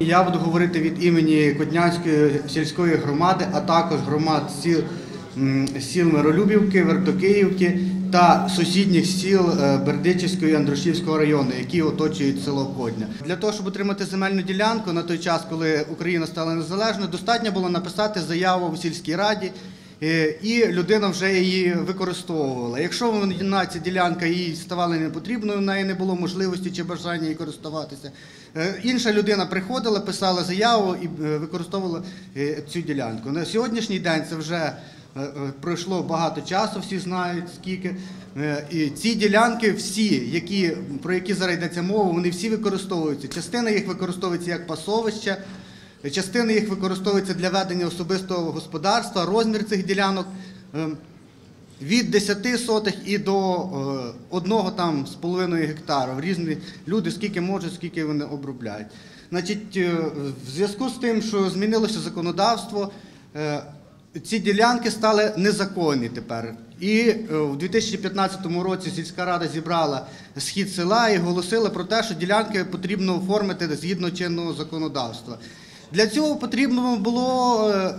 Я буду говорити від імені Котнянської сільської громади, а також громад сіл, сіл Миролюбівки, Вертокиївки та сусідніх сіл е, Бердичівського і Андрушівського району, які оточують село Кодня. Для того, щоб отримати земельну ділянку на той час, коли Україна стала незалежною, достатньо було написати заяву в сільській раді. Е, І людина вже її використовувала. Якщо вона ця ділянка їй ставала непотрібною, в неї не було можливості чи бажання її користуватися. е, Інша людина приходила, писала заяву і е, використовувала цю ділянку. На сьогоднішній день це вже пройшло багато часу, всі знають скільки. І ці ділянки, всі, які, про які зараз йдеться мова, вони всі використовуються. Частина їх використовується як пасовище. Частина їх використовується для ведення особистого господарства. Розмір цих ділянок е, від 10 сотих і до е, одного там з половиною гектарів. Різні люди скільки можуть, скільки вони обробляють. Значить, е, в зв'язку з тим, що змінилося законодавство, е, ці ділянки стали незаконні тепер. І е, в 2015 році сільська рада зібрала схід села і оголосила про те, що ділянки потрібно оформити згідно чинного законодавства. Для цього потрібно було, е,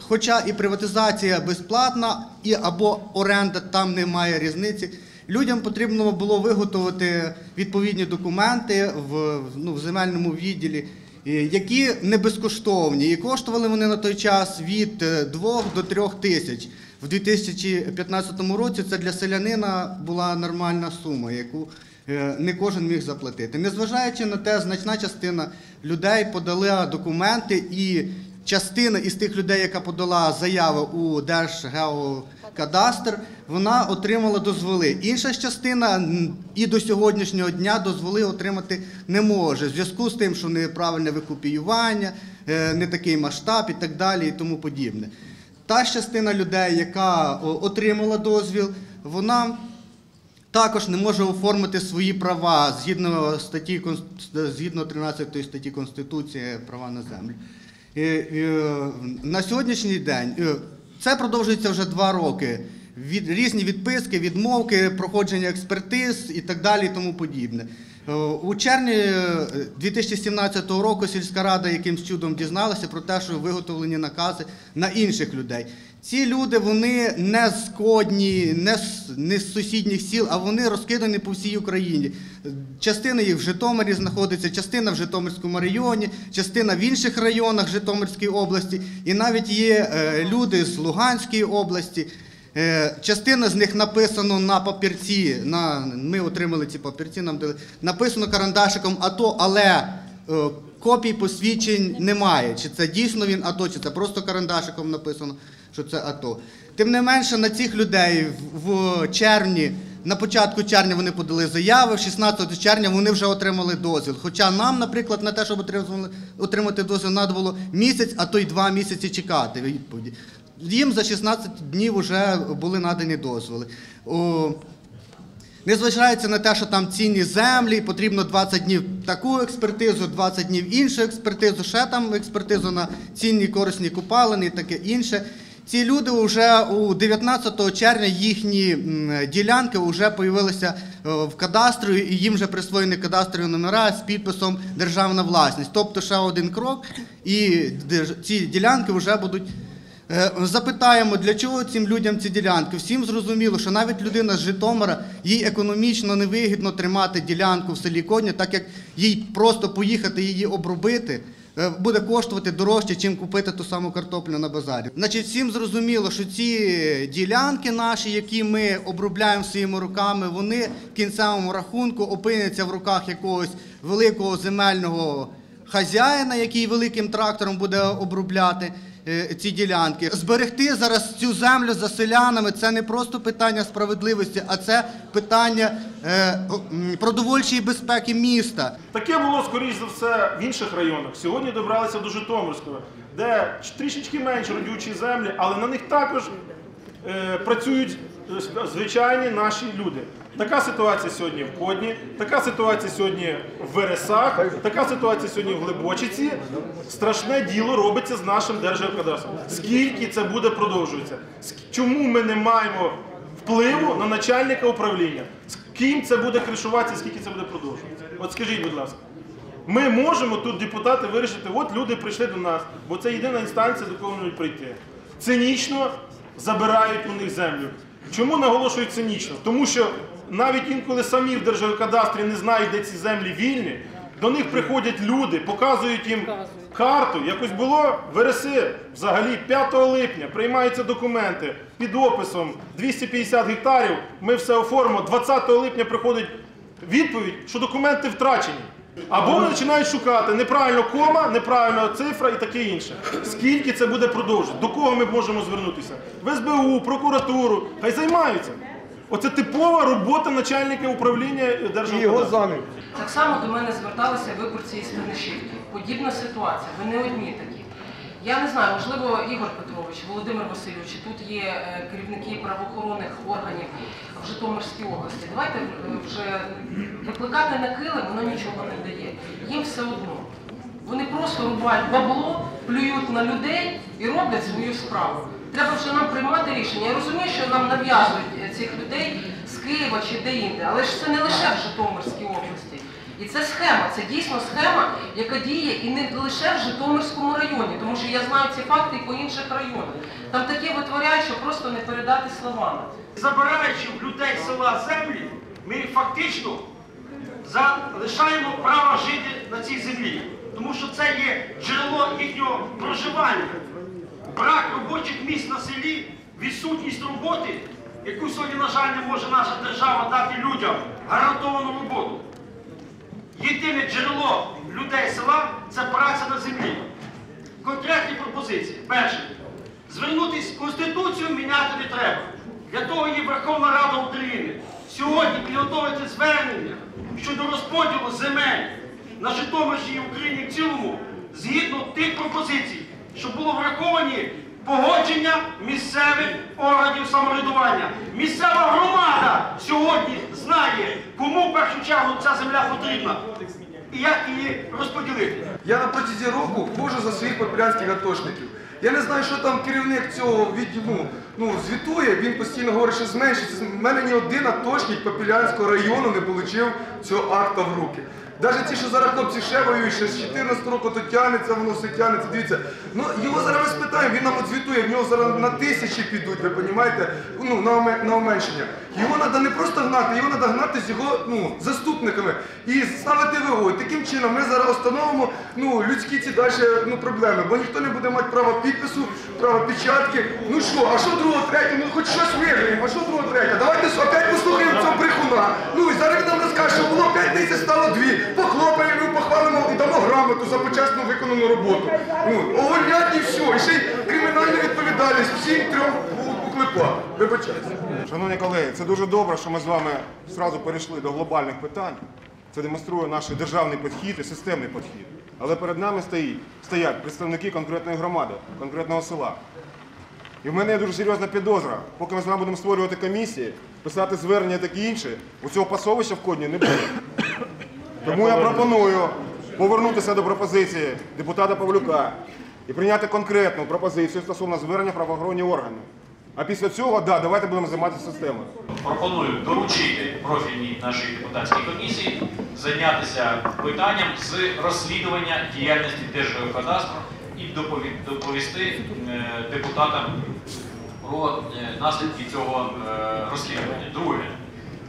хоча і приватизація безплатна, і або оренда там немає різниці. Людям потрібно було виготовити відповідні документи в, ну, в земельному відділі, е, які не безкоштовні. І коштували вони на той час від 2 до 3 тисяч. В 2015 році це для селянина була нормальна сума, яку е, не кожен міг заплатити. Незважаючи на те, значна частина людей подала документи, і частина із тих людей, яка подала заяву у Держгеокадастр, вона отримала дозволи. Інша частина і до сьогоднішнього дня дозволи отримати не може в зв'язку з тим, що неправильне викупіювання, е, не такий масштаб і так далі, і тому подібне. Та частина людей, яка отримала дозвіл, вона також не може оформити свої права згідно статті згідно 13 статті Конституції права на землю. Е, на сьогоднішній день е, це продовжується вже два роки. Від різні відписки, відмовки, проходження експертиз і так далі, і тому подібне. Е, У червні е, 2017 року сільська рада якимсь чудом дізналася про те, що виготовлені накази на інших людей. Ці люди вони не з не з, не з сусідніх сіл, а вони розкидані по всій Україні. Частина їх в Житомирі знаходиться, частина в Житомирському районі, частина в інших районах Житомирської області, і навіть є е, люди з Луганської області. Е, Частина з них написано на папірці. На, ми отримали ці папірці, нам дали. Написано карандашиком АТО, але копій посвідчень немає. Чи це дійсно він АТО, чи це просто карандашиком написано, що це АТО. Тим не менше, на цих людей в, червні, на початку червня вони подали заяви, 16 червня вони вже отримали дозвіл. Хоча нам, наприклад, на те, щоб отримати дозвіл, треба було місяць, а то й два місяці чекати відповіді. Їм за 16 днів вже були надані дозволи. Незважаючи на те, що там цінні землі, потрібно 20 днів таку експертизу, 20 днів іншу експертизу, ще там експертизу на цінні корисні купалини і таке інше. Ці люди вже у 19 червня їхні ділянки вже появилися е, в кадастрі, і їм вже присвоєні кадастрові номера з підписом державна власність. Тобто ще один крок, і ці ділянки вже будуть Запитаємо, для чого цим людям ці ділянки. Всім зрозуміло, що навіть людина з Житомира їй економічно невигідно тримати ділянку в селі Кодня, так як їй просто поїхати її обробити. е, Буде коштувати дорожче, чим купити ту саму картоплю на базарі. Значить, всім зрозуміло, що ці ділянки наші, які ми обробляємо своїми руками, вони в кінцевому рахунку опиняться в руках якогось великого земельного хазяїна, який великим трактором буде обробляти е, ці ділянки. Зберегти зараз цю землю за селянами це не просто питання справедливості, а це питання е, продовольчої безпеки міста. Таке було, скоріш за все, в інших районах. Сьогодні добралися до Житомирського, де трішечки менш родючі землі, але на них також е, працюють е, звичайні наші люди. Така ситуація сьогодні в Кодні, така ситуація сьогодні в Вересах, така ситуація сьогодні в Глибочиці. Страшне діло робиться з нашим держгеокадастром. Скільки це буде продовжуватися? Чому ми не маємо впливу на начальника управління? З ким це буде кришуватися, скільки це буде продовжуватися? От скажіть, будь ласка. Ми можемо тут, депутати, вирішити, от люди прийшли до нас, бо це єдина інстанція, до кого можуть прийти. Цинічно забирають у них землю. Чому наголошую цинічно? Тому що навіть інколи самі в Держгеокадастрі не знають, де ці землі вільні, до них приходять люди, показують їм карту. Якось було вереси взагалі 5 липня приймаються документи під описом 250 гектарів. Ми все оформимо. 20 липня приходить відповідь, що документи втрачені. Або вони починають шукати неправильно кома, неправильно цифра і таке інше. Скільки це буде продовжувати? До кого ми можемо звернутися? В СБУ, прокуратуру, хай займаються. Оце типова робота начальника управління державного Держгеокадастру. Так само до мене зверталися виборці із Тернишівки. Подібна ситуація. Ви не одні такі. Я не знаю, можливо, Ігор Петрович, Володимир Васильович, тут є е, керівники правоохоронних органів в Житомирській області. Давайте е, вже викликати на килим, воно нічого не дає. Їм все одно. Вони просто рубають бабло, плюють на людей і роблять свою справу. Треба вже нам приймати рішення. Я розумію, що нам нав'язують е, цих людей з Києва чи де-інде, але ж це не лише в Житомирській області. І це схема, це дійсно схема, яка діє і не лише в Житомирському районі, тому що я знаю ці факти і по інших районах. Там таке витворяють, що просто не передати словами. Забираючи в людей села землі, ми фактично залишаємо право жити на цій землі. Тому що це є джерело їхнього проживання. Брак робочих місць на селі, відсутність роботи, яку сьогодні, на жаль, не може наша держава дати людям гарантовану роботу. Єдине джерело людей села це праця на землі. Конкретні пропозиції. Перше. Звернутись в Конституцію міняти не треба. Для того є Верховна Рада України. Сьогодні підготовити звернення щодо розподілу земель на Житомирщині і Україні в цілому згідно тих пропозицій, щоб було враховані погодження місцевих органів самоврядування. Місцева громада сьогодні знає, кому в першу чергу ця земля потрібна і як її розподілити. Я на протязі року ходжу за своїх популянських атошників. Я не знаю, що там керівник цього відділу ну, звітує, він постійно говорить, що зменшиться. У мене ні один атошник Попілянського району не отримав цього акта в руки. Навіть ті, що зараз хлопці ще воюють, ще з 14 року то тягнеться, воно все тягнеться. Дивіться, ну його зараз ми спитаємо, він нам звітує, в нього зараз на тисячі підуть, ви розумієте, ну, на, на. Його треба не просто гнати, його треба гнати з його ну, заступниками і ставити ВО. І Таким чином ми зараз встановимо ну, людські ці далі ну, проблеми, бо ніхто не буде мати права підпису, права печатки. Ну що, а що другого, третього? Ну хоч щось виграємо, а що другого, третього? Давайте опять послухаємо цього брехуна. Ну і зараз він нам розкаже, що було 5 тисяч, стало 2. Похлопаємо, похвалимо і дамо грамоту за почесну виконану роботу. Ну, і все. І ще й кримінальну відповідальність всім трьом у- уклепа. Вибачайте. Шановні колеги, це дуже добре, що ми з вами зразу перейшли до глобальних питань. Це демонструє наш державний підхід і системний підхід. Але перед нами стоять представники конкретної громади, конкретного села. І в мене є дуже серйозна підозра. Поки ми з вами будемо створювати комісії, писати звернення таке інше, у цього пасовища в Кодні не буде. Тому я пропоную повернутися до пропозиції депутата Павлюка і прийняти конкретну пропозицію стосовно звернення правоохоронні органи. А після цього, да, давайте будемо займатися системою. Пропоную доручити профільній нашій депутатській комісії зайнятися питанням з розслідування діяльності Держгеокадастру і доповісти е, депутатам про е, наслідки цього е, розслідування. Друге,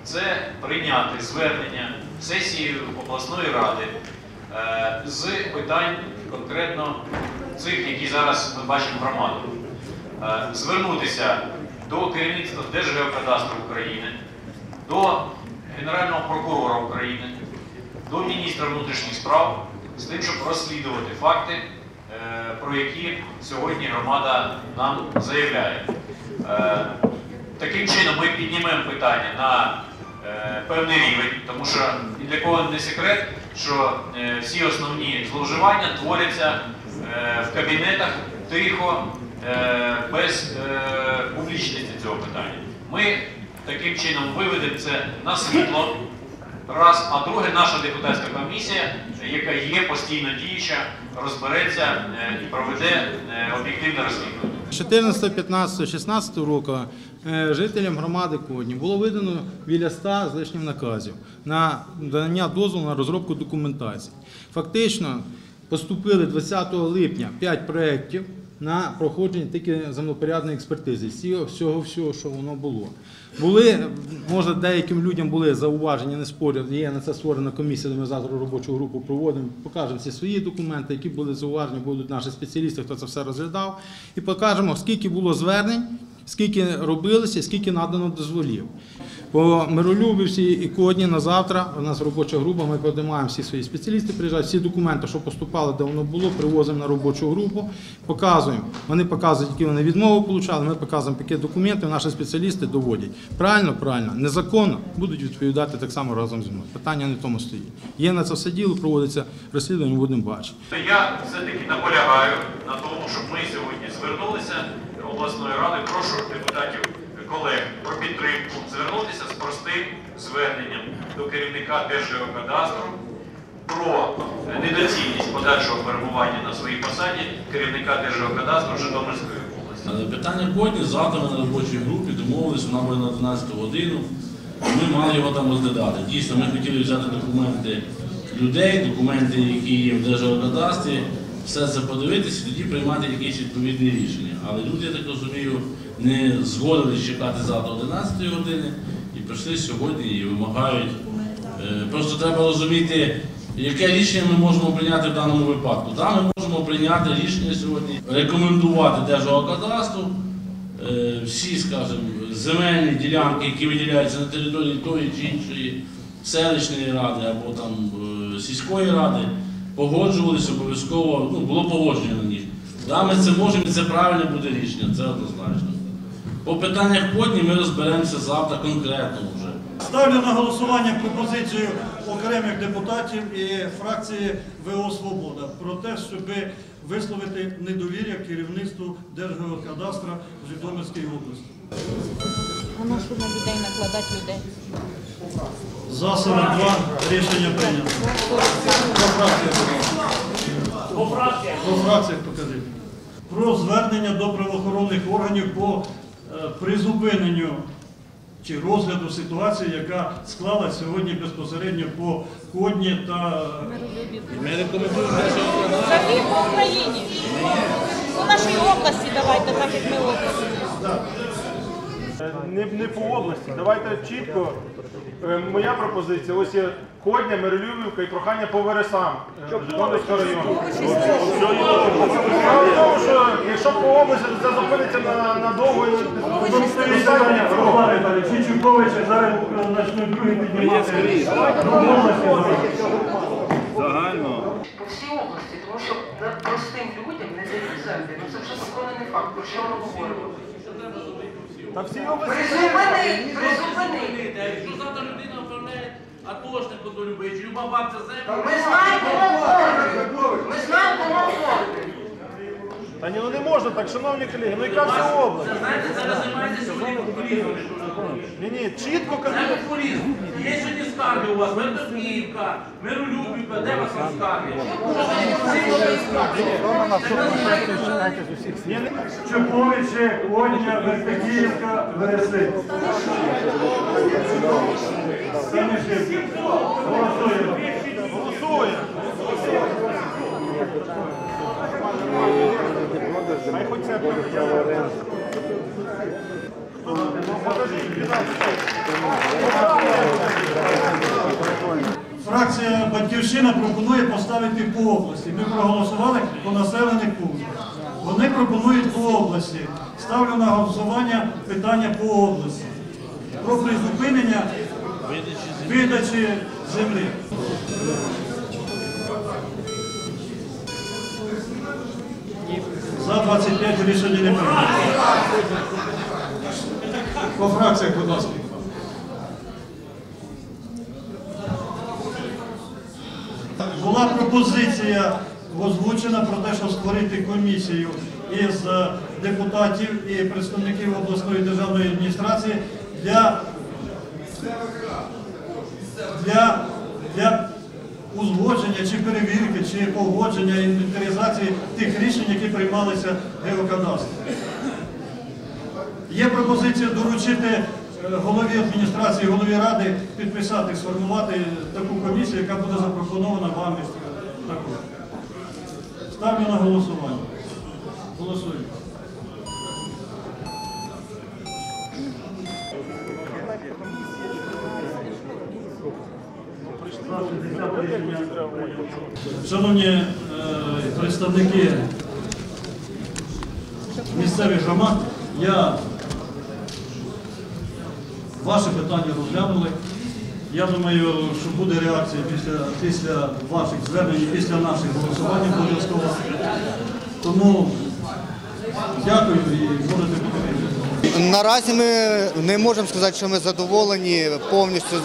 це прийняти звернення сесії обласної ради е, з питань конкретно цих, які зараз ми бачимо громаду. Е, Звернутися до керівництва Держгеокадастру України, до Генерального прокурора України, до міністра внутрішніх справ з тим, щоб розслідувати факти, е, про які сьогодні громада нам заявляє. Таким чином ми піднімемо питання на певний рівень, тому що для кого не секрет, що е, всі основні зловживання творяться е, в кабінетах тихо, е, без е, публічності цього питання. Ми таким чином виведемо це на світло. Раз, а друге, наша депутатська комісія, яка є постійно діюча, розбереться е, і проведе е, об'єктивне розслідування. З 14, 15, 16 року е, жителям громади Кодні було видано біля 100 з лишнім наказів на надання дозволу на розробку документації. Фактично поступили 20 липня 5 проєктів на проходження тільки землепорядної експертизи всього, всього, що воно було. Були, може, деяким людям були зауваження, не спорю, є на це створена комісія, де ми завтра робочу групу проводимо, покажемо всі свої документи, які були зауваження, будуть наші спеціалісти, хто це все розглядав, і покажемо, скільки було звернень, скільки робилося, скільки надано дозволів. По Миролюбівці і Кодні на завтра у нас робоча група, ми подимаємо всі свої спеціалісти, приїжджають, всі документи, що поступали, де воно було, привозимо на робочу групу, показуємо. Вони показують, які вони відмови отримали, ми показуємо пакет документів, наші спеціалісти доводять. Правильно, правильно, незаконно будуть відповідати так само разом зі мною. Питання не в тому стоїть. Є на це все діло, проводиться розслідування, будемо бачити. Я все-таки наполягаю на тому, щоб ми сьогодні звернулися обласної ради. Прошу депутатів колег про підтримку звернутися з простим зверненням до керівника Держгеокадастру про недоцільність подальшого перебування на своїй посаді керівника Держгеокадастру Житомирської області. Е, Питання Кодні завтра на робочій групі домовились, вона буде на 12 годину. Ми мали його там розглядати. Дійсно, ми хотіли взяти документи людей, документи, які є в Держгеокадастрі, все це подивитися тоді приймати якісь відповідні рішення. Але люди, я так розумію, не згодились чекати завтра 11 години і прийшли сьогодні і вимагають. Е, Просто треба розуміти, яке рішення ми можемо прийняти в даному випадку. Там ми можемо прийняти рішення сьогодні, рекомендувати Держгеокадастру е, всі, скажімо, земельні ділянки, які виділяються на території тої чи іншої селищної ради або там е, сільської ради, погоджувалися обов'язково, ну, було погодження на них. Да, ми це можемо і це правильне буде рішення, це однозначно. По питаннях подні ми розберемося завтра конкретно вже. Ставлю на голосування пропозицію окремих депутатів і фракції ВО Свобода про те, щоб висловити недовір'я керівництву Держгеокадастра в Житомирській області. А на що на людей накладати людей? За 42 рішення прийнято. По фракціях. По фракціях покажіть. Про звернення до правоохоронних органів по е, призупиненню чи розгляду ситуації, яка склалась сьогодні безпосередньо по Кодні та Ми рекомендуємо по Україні. По нашій області давайте, так як ми область. Не, не по області. Давайте чітко. Е, Моя пропозиція, ось є Кодня, Миролюбівка і прохання по вересам е, Житомирського району. Справа в тому, що якщо по області, то це зупиниться на, на довго і достатньо. Чичуковича зараз почнуть другі піднімати. по всій області, тому що простим людям не дають землі. Ну це вже законний факт, про що ми говоримо. Та всі області. Призупини, призупини. Якщо завтра людина оформляє атошнику до любичі, люба бабця землю. Ми знаємо, кому оформити. Ми знаємо, кому оформити. Та ні, ну не можна так, шановні колеги, ну яка вся область? Знаєте, зараз займаєтеся сьогодні популізмом. Ні, ні, чітко Це кажу. популізм. Є сьогодні скарги у вас, Мирдокіївка, Миролюбівка, де вас там скарги? Хоч це Покажіть, будь ласка. Фракція Батьківщина пропонує поставити по області. Ми проголосували по населених пунктах. Вони пропонують по області. Ставлю на голосування питання по області. Про призупинення видачі землі. За 25 рішення не прийнято. По фракціях, будь ласка. Була пропозиція озвучена про те, щоб створити комісію із депутатів і представників обласної державної адміністрації для, для, для узгодження чи перевірки, чи погодження інвентаризації тих рішень, які приймалися геокадастром. Є пропозиція доручити е, голові адміністрації, голові ради підписати, сформувати таку комісію, яка буде запропонована вами також. Ставлю на голосування. Голосуємо. Шановні е, представники місцевих громад, я ваше питання розглянули. Я думаю, що буде реакція після, після ваших звернень, після наших голосувань обов'язково. Тому дякую і можете бути. Наразі ми не можемо сказати, що ми задоволені повністю.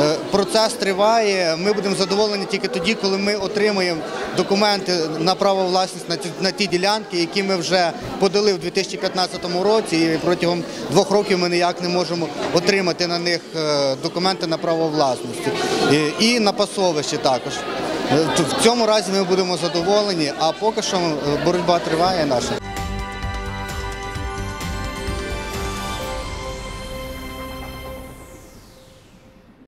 Е, Процес триває. Ми будемо задоволені тільки тоді, коли ми отримаємо документи на право власність на ті, на ті ділянки, які ми вже подали в 2015 році. І протягом двох років ми ніяк не можемо отримати на них е, документи на право власності. І, і на пасовище також. Е, В цьому разі ми будемо задоволені, а поки що боротьба триває наша.